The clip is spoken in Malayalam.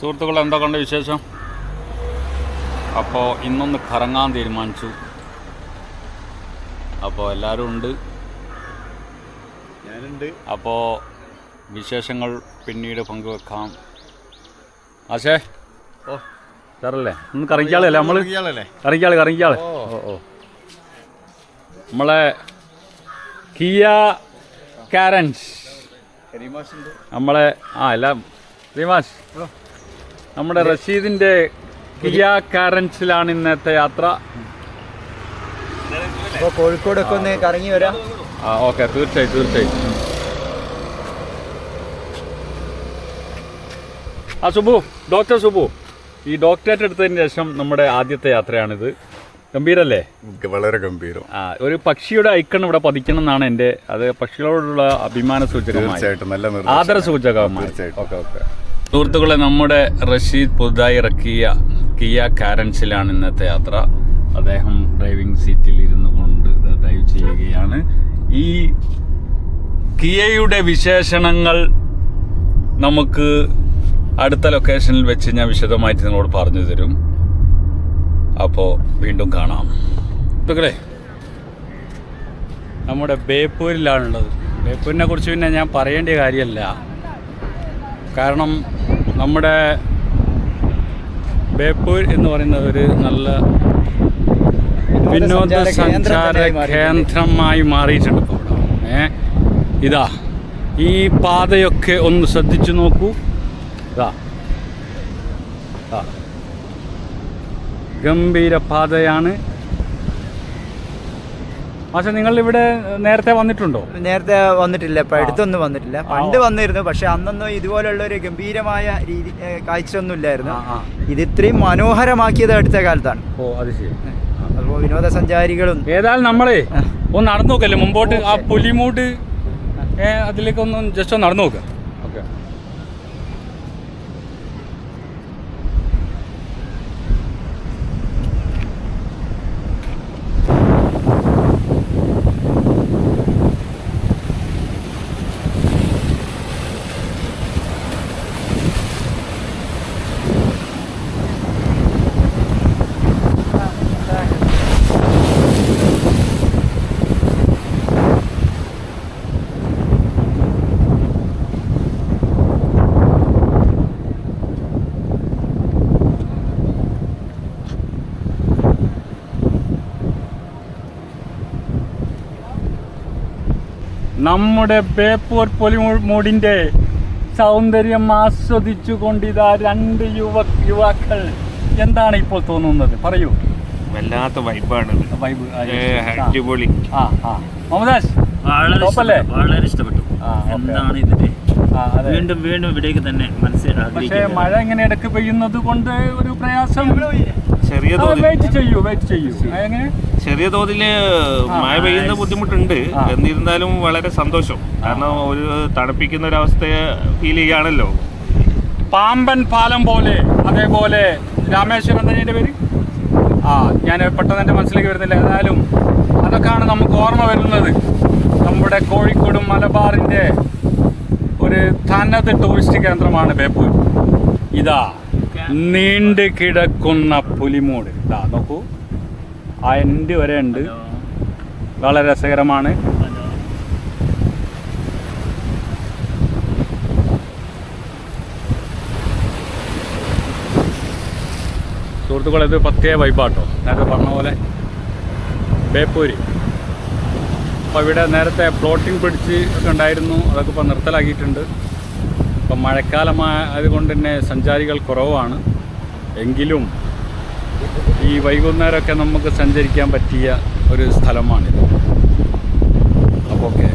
സുഹൃത്തുക്കൾ എന്തൊക്കെയുണ്ട് വിശേഷം? അപ്പോൾ ഇന്നൊന്ന് കറങ്ങാൻ തീരുമാനിച്ചു. അപ്പോൾ എല്ലാവരും ഉണ്ട്? ഞാനുണ്ട്. അപ്പോൾ വിശേഷങ്ങൾ പിന്നീട് പങ്കുവെക്കാം. ആശേ? ഓ. സാറല്ലേ ഒന്ന് കറങ്ങിക്കാളല്ലേ നമ്മൾ കറങ്ങിക്കാൾ കറങ്ങിക്കാൾ. ഓ. ഓ നമ്മളെ കിയ കാരൻസ്. നമ്മളെ ആ എല്ലാം. ശ്രീമാസ് നമ്മുടെ റഷീദിന്റെ കിയ കാരൻസിലാണ് ഇന്നത്തെ യാത്ര. അപ്പോൾ കോഴിക്കോടൊക്കെ ഒന്ന് കറങ്ങി വരാം. ആ ഓക്കെ തീർച്ചയായും തീർച്ചയായും. ആ സുബു ഡോക്ടർ സുബു ഈ ഡോക്ടറേറ്റ് എടുത്തതിന് ശേഷം നമ്മുടെ ആദ്യത്തെ യാത്രയാണിത്. ഗംഭീരല്ലേ? വളരെ ഗംഭീരം. ആ ഒരു പക്ഷിയുടെ ഐക്കൺ ഇവിടെ പതിക്കണം എന്നാണ് എന്റെ അത് പക്ഷികളോടുള്ള അഭിമാന സൂചകമായി ആദര സൂചകമായി. Okay okay. സുഹൃത്തുക്കളെ നമ്മുടെ റഷീദ് പുതുതായി ഇറക്കിയ കിയ കാരൻസിലാണ് ഇന്നത്തെ യാത്ര. അദ്ദേഹം ഡ്രൈവിംഗ് സീറ്റിൽ ഇരുന്നു കൊണ്ട് ഡ്രൈവ് ചെയ്യുകയാണ്. ഈ കിയയുടെ വിശേഷണങ്ങൾ നമുക്ക് അടുത്ത ലൊക്കേഷനിൽ വെച്ച് ഞാൻ വിശദമായിട്ട് നിങ്ങളോട് പറഞ്ഞു തരും. അപ്പോൾ വീണ്ടും കാണാം. സുഹൃത്തുക്കളെ നമ്മുടെ ബേപ്പൂരിലാണുള്ളത്. ബേപ്പൂരിനെ കുറിച്ച് പിന്നെ ഞാൻ പറയേണ്ട കാര്യമല്ല. കാരണം നമ്മുടെ ബേപ്പൂർ എന്ന് പറയുന്നത് ഒരു നല്ല വിനോദസഞ്ചാര കേന്ദ്രമായി മാറിയിട്ടുണ്ട് ഇപ്പോൾ ഏ? ഇതാ ഈ പാതയൊക്കെ ഒന്ന് ശ്രദ്ധിച്ചു നോക്കൂ. ഇതാ ഇതാ. ഗംഭീര പാതയാണ്. പക്ഷെ നിങ്ങൾ ഇവിടെ നേരത്തെ വന്നിട്ടുണ്ടോ? നേരത്തെ വന്നിട്ടില്ല ഇപ്പൊ അടുത്തൊന്നും വന്നിട്ടില്ല. പണ്ട് വന്നിരുന്നു പക്ഷെ അന്നൊന്നും ഇതുപോലുള്ള ഒരു ഗംഭീരമായ രീതി കാഴ്ചയൊന്നും കാഴ്ച ഒന്നും ഇല്ലായിരുന്നു. ഇത് ഇത്രയും മനോഹരമാക്കിയത് അടുത്ത കാലത്താണ്. ഓ അത് ശരി. അപ്പോൾ വിനോദസഞ്ചാരികളും ഏതായാലും നമ്മളെ. ഒന്ന് നടന്നു നോക്കല്ലേ മുമ്പോട്ട് ആ പുലിമൂട്ട് പുലിമൂട് അതിലേക്ക് ഒന്ന് ജസ്റ്റ് ഒന്ന് നടന്നു നോക്കാം. ഓക്കെ. നമ്മുടെ ബേപ്പൂർ പൊലിമൂടിന്റെ സൗന്ദര്യം ആസ്വദിച്ചു കൊണ്ടിതാ രണ്ട് യുവ യുവാക്കൾ. എന്താണ് ഇപ്പോൾ തോന്നുന്നത്? പറയൂ. വല്ലാത്ത വൈബാണ് വൈബ്. അടിപൊളി. ആ ആ. മുഹമ്മദാസ് വളരെ ഇഷ്ടപ്പെട്ടു. വളരെ ഇഷ്ടപ്പെട്ടു. എന്താണ് ഇതിന്റെ? വീണ്ടും വീണ്ടും ഇവിടേക്ക് തന്നെ മനസ്സിൽ പക്ഷേ മഴ ഇങ്ങനെ ഇടയ്ക്ക് പെയ്യുന്നത് കൊണ്ട് ഒരു പ്രയാസം. ചെറിയ തോതിൽ വെയിറ്റ് ചെയ്യൂ വെയിറ്റ് ചെയ്യൂ. എങ്ങനെ? ചെറിയ തോതിൽ മഴ പെയ്യുന്ന ബുദ്ധിമുട്ടുണ്ട്. എന്നിരുന്നാലും വളരെ സന്തോഷം. കാരണം ഒരു തണുപ്പിക്കുന്ന ഒരവസ്ഥയെ ഫീൽ ചെയ്യാണല്ലോ പാമ്പൻ പാലം പോലെ അതേപോലെ രാമേശ്വരം തന്നെ പേര്? ആ ഞാൻ പെട്ടെന്ന് എന്റെ മനസ്സിലേക്ക് വരുന്നില്ല. ഏതായാലും അതൊക്കെയാണ് നമുക്ക് ഓർമ്മ വരുന്നത്. നമ്മുടെ കോഴിക്കോടും മലബാറിന്റെ ഒരു തനത് ടൂറിസ്റ്റ് കേന്ദ്രമാണ് ബേപ്പൂർ. ഇതാ. നീണ്ട് കിടക്കുന്ന പുലിമൂട്. ഇതാ നോക്കൂ. ആ എന്റെ വരെ ഉണ്ട്. വളരെ രസകരമാണ്. സുഹൃത്തുക്കളെ ഇത് പ്രത്യേക വൈബാട്ടോ. നേരത്തെ പറഞ്ഞ പോലെ ബേപ്പൂര്. അപ്പോൾ ഇവിടെ നേരത്തെ ഫ്ലോട്ടിംഗ് പിടിച്ച് ഒക്കെ ഉണ്ടായിരുന്നു. അതൊക്കെ ഇപ്പോൾ നിർത്തലാക്കിയിട്ടുണ്ട്. ഇപ്പം മഴക്കാലമായതുകൊണ്ട് തന്നെ സഞ്ചാരികൾ കുറവാണ്. എങ്കിലും ഈ വൈകുന്നേരമൊക്കെ നമുക്ക് സഞ്ചരിക്കാൻ പറ്റിയ ഒരു സ്ഥലമാണിത്. അപ്പോൾ ഓക്കെ